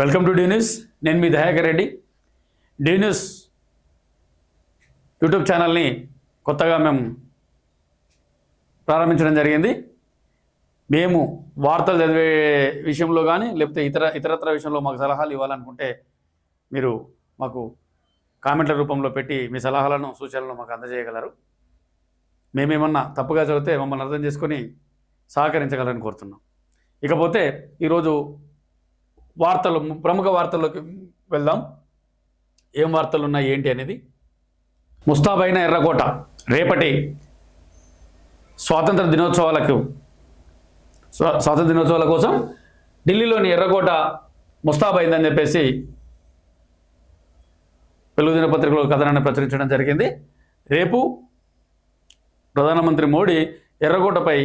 Welcome to D news నేను మీ Dayakar Reddy. D news YouTube ఛానల్ని కొత్తగా మేము ప్రారంభించడం జరిగింది. మేము వార్తలు చదివే విషయంలో కానీ లేకపోతే ఇతర ఇతరత్ర విషయంలో మాకు సలహాలు ఇవ్వాలనుకుంటే మీరు మాకు కామెంట్ల రూపంలో పెట్టి మీ సలహాలను సూచనలను మాకు అందజేయగలరు. మేమేమన్నా తప్పుగా చదివితే మమ్మల్ని అర్థం చేసుకొని సహకరించగలరని కోరుతున్నాం. ఇకపోతే ఈరోజు వార్తలు ప్రముఖ వార్తల్లోకి వెళ్దాం. ఏం వార్తలు ఉన్నాయి ఏంటి అనేది. ముస్తాబైన ఎర్రకోట రేపటి స్వాతంత్ర దినోత్సవాలకు స్వాతంత్ర దినోత్సవాల కోసం ఢిల్లీలోని ఎర్రకోట ముస్తాబైందని చెప్పేసి తెలుగు దినపత్రికలో కథనాన్ని ప్రచురించడం జరిగింది. రేపు ప్రధానమంత్రి మోడీ ఎర్రకోటపై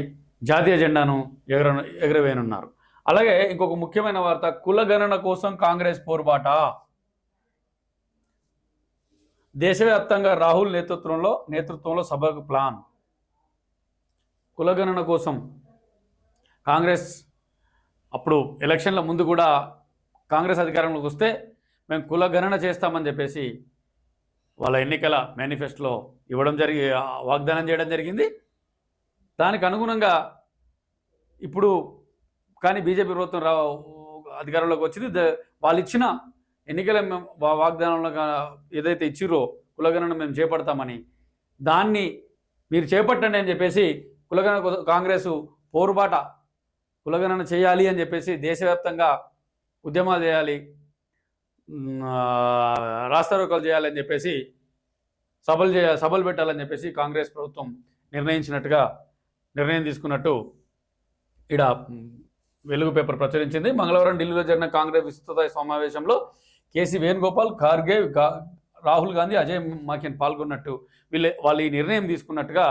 జాతీయ జెండాను ఎగర ఎగరవేయనున్నారు. అలాగే ఇంకొక ముఖ్యమైన వార్త కులగణన కోసం కాంగ్రెస్ పోరుబాట. దేశవ్యాప్తంగా రాహుల్ నేతృత్వంలో నేతృత్వంలో సభకు ప్లాన్. కులగణన కోసం కాంగ్రెస్ అప్పుడు ఎలక్షన్ల ముందు కూడా కాంగ్రెస్ అధికారంలోకి వస్తే మేము కులగణన చేస్తామని చెప్పేసి వాళ్ళ ఎన్నికల మేనిఫెస్టోలో ఇవ్వడం జరిగి వాగ్దానం చేయడం జరిగింది. దానికి అనుగుణంగా ఇప్పుడు కానీ బీజేపీ ప్రభుత్వం రా అధికారంలోకి వచ్చింది. వాళ్ళు ఇచ్చిన ఎన్నికల వాగ్దానంలో ఏదైతే ఇచ్చిరో కులగణన మేము చేపడతామని దాన్ని మీరు చేపట్టండి అని చెప్పేసి కులగణన కోసం కాంగ్రెస్ పోరుబాట కులగణన చేయాలి అని చెప్పేసి దేశవ్యాప్తంగా ఉద్యమాలు చేయాలి రాస్తారోకలు రాస్తారోకాలు చేయాలని చెప్పేసి సభలు చేయ సభలు పెట్టాలని చెప్పేసి కాంగ్రెస్ ప్రభుత్వం నిర్ణయించినట్టుగా నిర్ణయం తీసుకున్నట్టు ఇడ వెలుగు పేపర్ ప్రచురించింది. మంగళవారం ఢిల్లీలో జరిగిన కాంగ్రెస్ విస్తృత సమావేశంలో కేసీ వేణుగోపాల్ ఖార్గే రాహుల్ గాంధీ అజయ్ మాకెన్ పాల్గొన్నట్టు వీళ్ళే వాళ్ళు ఈ నిర్ణయం తీసుకున్నట్టుగా